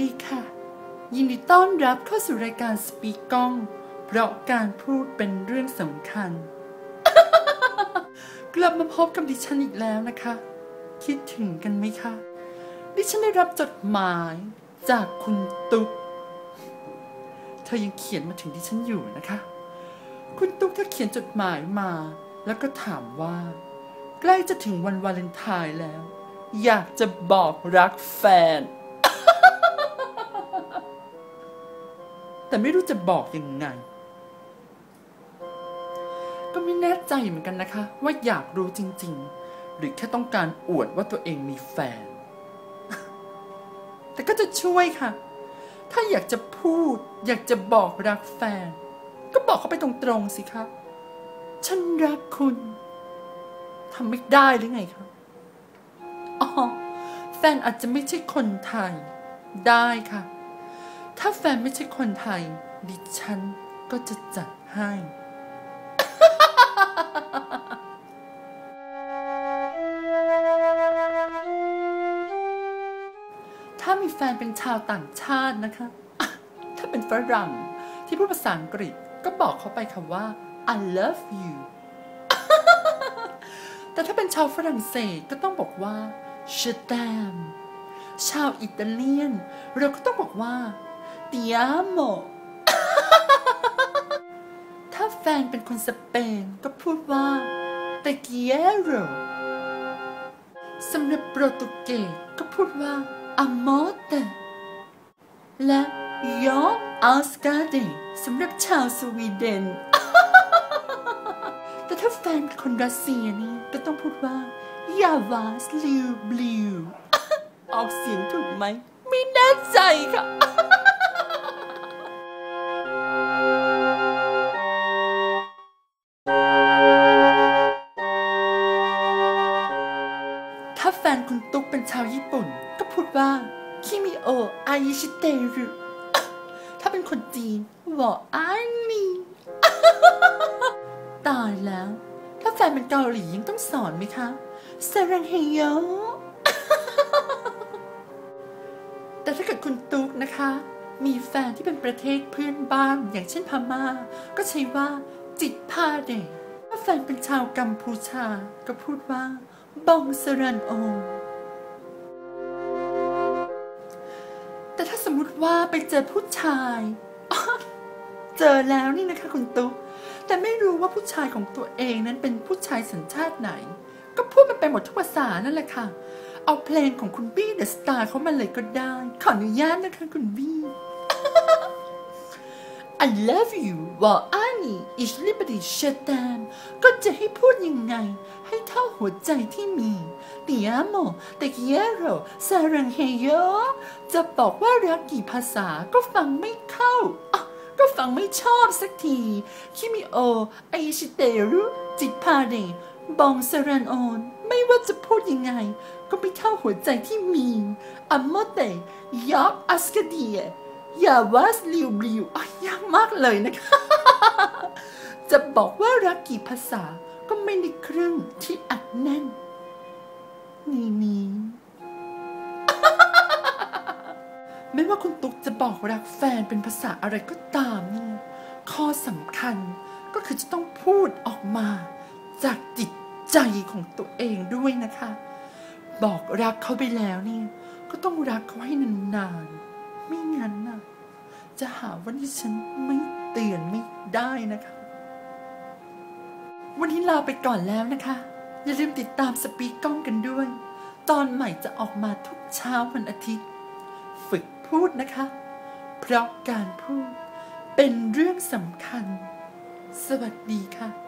ดีค่ะ ยินดีต้อนรับเข้าสู่รายการสปีกกล้อง เพราะการพูดเป็นเรื่องสำคัญ กลับมาพบกับดิฉันอีกแล้วนะคะ คิดถึงกันไหมคะ ดิฉันได้รับจดหมายจากคุณตุ๊ก เธอยังเขียนมาถึงดิฉันอยู่นะคะ คุณตุ๊กเธอเขียนจดหมายมา แล้วก็ถามว่า ใกล้จะถึงวันวาเลนไทน์แล้ว อยากจะบอกรักแฟน แต่ไม่รู้จะบอกยังไง ก็ไม่แน่ใจเหมือนกันนะคะ ว่าอยากรู้จริง ๆ หรือแค่ต้องการอวดว่าตัวเองมีแฟน แต่ก็จะช่วยค่ะ ถ้าอยากจะพูด อยากจะบอกรักแฟน ก็บอกเขาไปตรงๆสิคะ ฉันรักคุณทำไม่ได้หรือไงคะอ๋อแฟนอาจจะไม่ใช่คนไทย ได้ค่ะ ถ้าแฟนไม่ใช่คนไทย ดิฉันก็จะจัดให้ ถ้ามีแฟนเป็นชาวต่างชาตินะคะ ถ้าเป็นฝรั่งที่พูดภาษาอังกฤษก็บอกเขาไปคำว่า I love you แต่ถ้าเป็นชาวฝรั่งเศสก็ต้องบอกว่า je t'aime ชาวอิตาเลียน เราก็ต้องบอกว่า ti amo ถ้าแฟนเป็นคนสเปนก็พูดว่า te quiero สำหรับโปรตุเกสก็พูดว่า amore และ yo älskar สำหรับชาวสวีเดน แต่ถ้าแฟนเป็นคนรัสเซียนี่ก็ต้องพูดว่ายาวาสลิวบลิวออกเสียงถูกไหม ไม่แน่ใจค่ะ ถ้าแฟนคุณตุ๊กเป็นชาวญี่ปุ่น ก็พูดว่าคิมิโออายิชิเตรุถ้าเป็นคนจีนบอกอันนี้ตายแล้ว ถ้าแฟนเป็นเกาหลียังต้องสอนไหมคะเซรังเฮโยแต่ถ้าเกิดคุณตุ๊กนะคะ มีแฟนที่เป็นประเทศเพื่อนบ้านอย่างเช่นพม่า ก็ใช้ว่าจิตพาเดถ้าแฟนเป็นชาวกัมพูชาก็พูดว่า บองสรันโอ แต่ถ้าสมมุติว่าไปเจอผู้ชาย เจอแล้วนี่นะคะคุณตุ๊ก แต่ไม่รู้ว่าผู้ชายของตัวเองนั้นเป็นผู้ชายสัญชาติไหน ก็พูดมันไปหมดทุกภาษานั่นแหละค่ะ เอาเพลงของคุณบี้เดอะสตาร์เขามาเลยก็ได้ ขออนุญาตนะคะคุณบี้ I love you ว่าอันนี้ ich liebe dich s h t a m ก็จะให้พูดยังไง ให้เท่าหัวใจที่มี Ti amo te quiero sarangheyo จะบอกว่ารักกี่ภาษาก็ฟังไม่เข้า ก็ฟังไม่ชอบสักที คิมิโอไอชิเตรุจิตพาเดบองสรันโอนไม่ว่าจะพูดยังไง ก็ไม่เท่าหัวใจที่มีอัมโมเตยอบอัสกเดีย อย่าวาสลิวบิวอะยากมากเลยนะคะ จะบอกว่ารักกี่ภาษาก็ไม่ในครึ่งที่อัดแน่น นี่นี้ไม่ว่าคุณตุ๊กจะบอกรักแฟนเป็นภาษาอะไรก็ตามนี่ข้อสำคัญก็คือจะต้องพูดออกมาจากจิตใจของตัวเองด้วยนะคะ บอกรักเขาไปแล้วนี่ก็ต้องรักเขาให้นานๆ ไม่งั้นน่ะจะหาว่าที่ฉันไม่เตือนไม่ได้นะคะ วันนี้ลาไปก่อนแล้วนะคะ อย่าลืมติดตามสปีกกล้องกันด้วย ตอนใหม่จะออกมาทุกเช้าวันอาทิตย์ ฝึกพูดนะคะ เพราะการพูดเป็นเรื่องสำคัญ สวัสดีค่ะ